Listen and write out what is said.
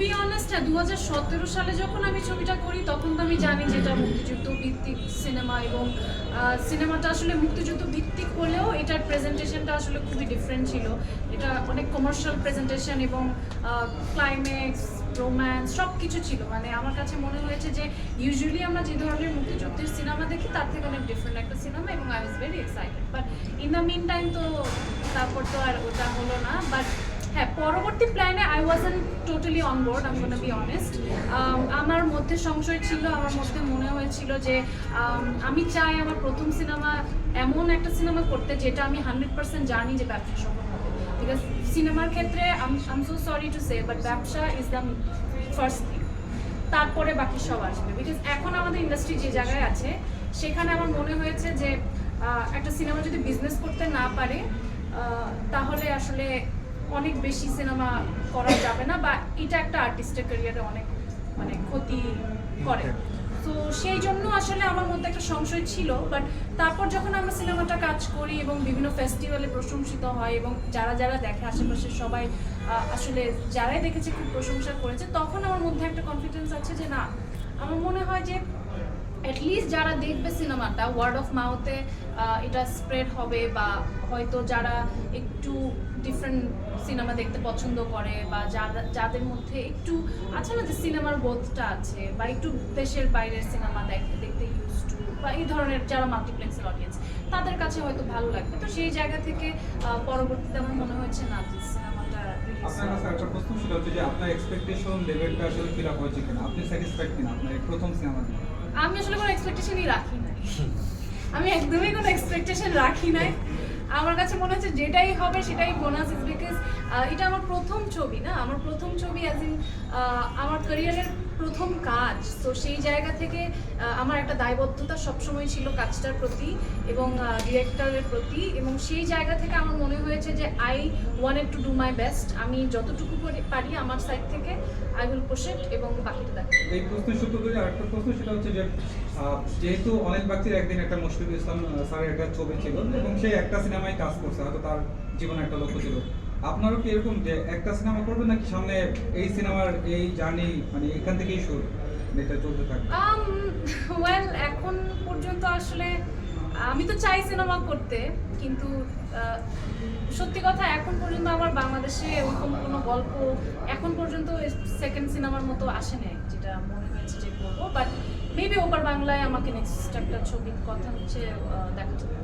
Be honest হ্যাঁ দু সতেরো সালে যখন আমি ছবিটা করি, তখন তো আমি জানি যে এটা মুক্তিযুদ্ধ ভিত্তিক সিনেমা এবং সিনেমাটা আসলে মুক্তিযুদ্ধ ভিত্তিক হলেও এটার প্রেজেন্টেশনটা আসলে খুবই ডিফারেন্ট ছিল। এটা অনেক কমার্শিয়াল প্রেজেন্টেশন এবং ক্লাইম্যাক্স রোম্যান্স সব কিছু ছিল। মানে আমার কাছে মনে হয়েছে যে ইউজুয়ালি আমরা যে ধরনের মুক্তিযুদ্ধের সিনেমা দেখি, তার থেকে অনেক ডিফারেন্ট একটা সিনেমা এবং I was very excited but in the meantime তো তারপর তো আর ওটা হলো না। বাট হ্যাঁ পরবর্তী প্ল্যানে I wasn't totally on board আমি বি অনেস্ট আমার মধ্যে সংশয় ছিল আমার মধ্যে মনে হয়েছিল যে um, আমি চাই আমার প্রথম সিনেমা এমন একটা সিনেমা করতে যেটা আমি হান্ড্রেড পার্সেন্ট জানি যে ব্যবসা সফল হবে। বিকজ সিনেমার ক্ষেত্রে আম so sorry to say but ব্যবসা ইজ দ্য ফার্স্ট থিং তারপরে বাকি সব আসবে। বিকজ এখন আমাদের ইন্ডাস্ট্রি যে জায়গায় আছে সেখানে আমার মনে হয়েছে যে একটা সিনেমা যদি বিজনেস করতে না পারে তাহলে আসলে অনেক বেশি সিনেমা করা যাবে না, বা এটা একটা আর্টিস্টের ক্যারিয়ারে অনেক মানে ক্ষতি করে। তো সেই জন্য আসলে আমার মধ্যে একটা সংশয় ছিল বাট তারপর যখন আমরা সিনেমাটা কাজ করি এবং বিভিন্ন ফেস্টিভ্যালে প্রশংসিত হয় এবং যারা যারা দেখে, আশেপাশে সবাই আসলে যারাই দেখেছে খুব প্রশংসা করেছে, তখন আমার মধ্যে একটা কনফিডেন্স আছে যে না, আমার মনে হয় যে অ্যাটলিস্ট যারা দেখবে সিনেমাটা ওয়ার্ড অফ মাউথে এটা স্প্রেড হবে বা হয়তো যারা একটু ডিফারেন্ট সিনেমা দেখতে পছন্দ করে বা যাদের মধ্যে একটু আছে না যে সিনেমার বোধটা আছে বা একটু দেশের বাইরের সিনেমা দেখতে দেখতে ইউজ টু বা এই ধরনের যারা মাল্টিপ্লেক্সের অডিয়েন্স তাদের কাছে হয়তো ভালো লাগবে। তো সেই জায়গা থেকে পরবর্তীতে আমার মনে হয়েছে না সিনেমাটা আপনার কাছে একটা প্রশ্ন ছিল যে আপনার এক্সপেকটেশন লেভেলটা আসলে ফিল আপ হয়েছে কিনা? আপনি স্যাটিসফাইড কিনা আপনার প্রথম সিনেমা আমি আসলে কোনো এক্সপেকটেশনই রাখি নাই। আমি একদমই কোনো এক্সপেকটেশন রাখি নাই। আমার কাছে মনে হচ্ছে যেটাই হবে সেটাই বোনাস ইজ বিকজ এটা আমার প্রথম ছবি, না? আমার প্রথম ছবি অ্যাজ ইন আমার ক্যারিয়ারের প্রথম কাজ। তো সেই জায়গা থেকে আমার একটা দায়বদ্ধতা সবসময় ছিল কাজটার প্রতি এবং ডিরেক্টরের প্রতি এবং সেই জায়গা থেকে আমার মনে হয়েছে যে I wanted to do my best আমি যতটুকু পারি- আমার সাইড থেকে আই উইল পোশেট এবং বাকিটা দেখা। এই প্রশ্নের সূত্র ধরে আরেকটা প্রশ্ন, সেটা হচ্ছে যে যেহেতু অনেক বাচ্চার একদিন একটা মুশফিকুল ইসলাম স্যারের একটা ছবি ছিল এবং সে একটা সিনেমায় কাজ করছে, হয়তো তার জীবনে একটা লক্ষ্য ছিল। আপনারও কি এরকম যে একটা সিনেমা করবেন নাকি সামনে এই সিনেমার এই জার্নি মানে এখান থেকেই শুরু এটা চলতে থাকবে? ওয়েল এখন পর্যন্ত আসলে আমি তো চাই সিনেমা করতে কিন্তু আহ, সত্যি কথা এখন পর্যন্ত আমার বাংলাদেশে ওরকম কোনো গল্প এখন পর্যন্ত সেকেন্ড সিনেমার মতো আসে নাই যেটা মনে হয়েছে যে করব বাট মেবি ওপার বাংলায় আমাকে নেক্সট একটা ছবির কথা হচ্ছে দেখা যাবে.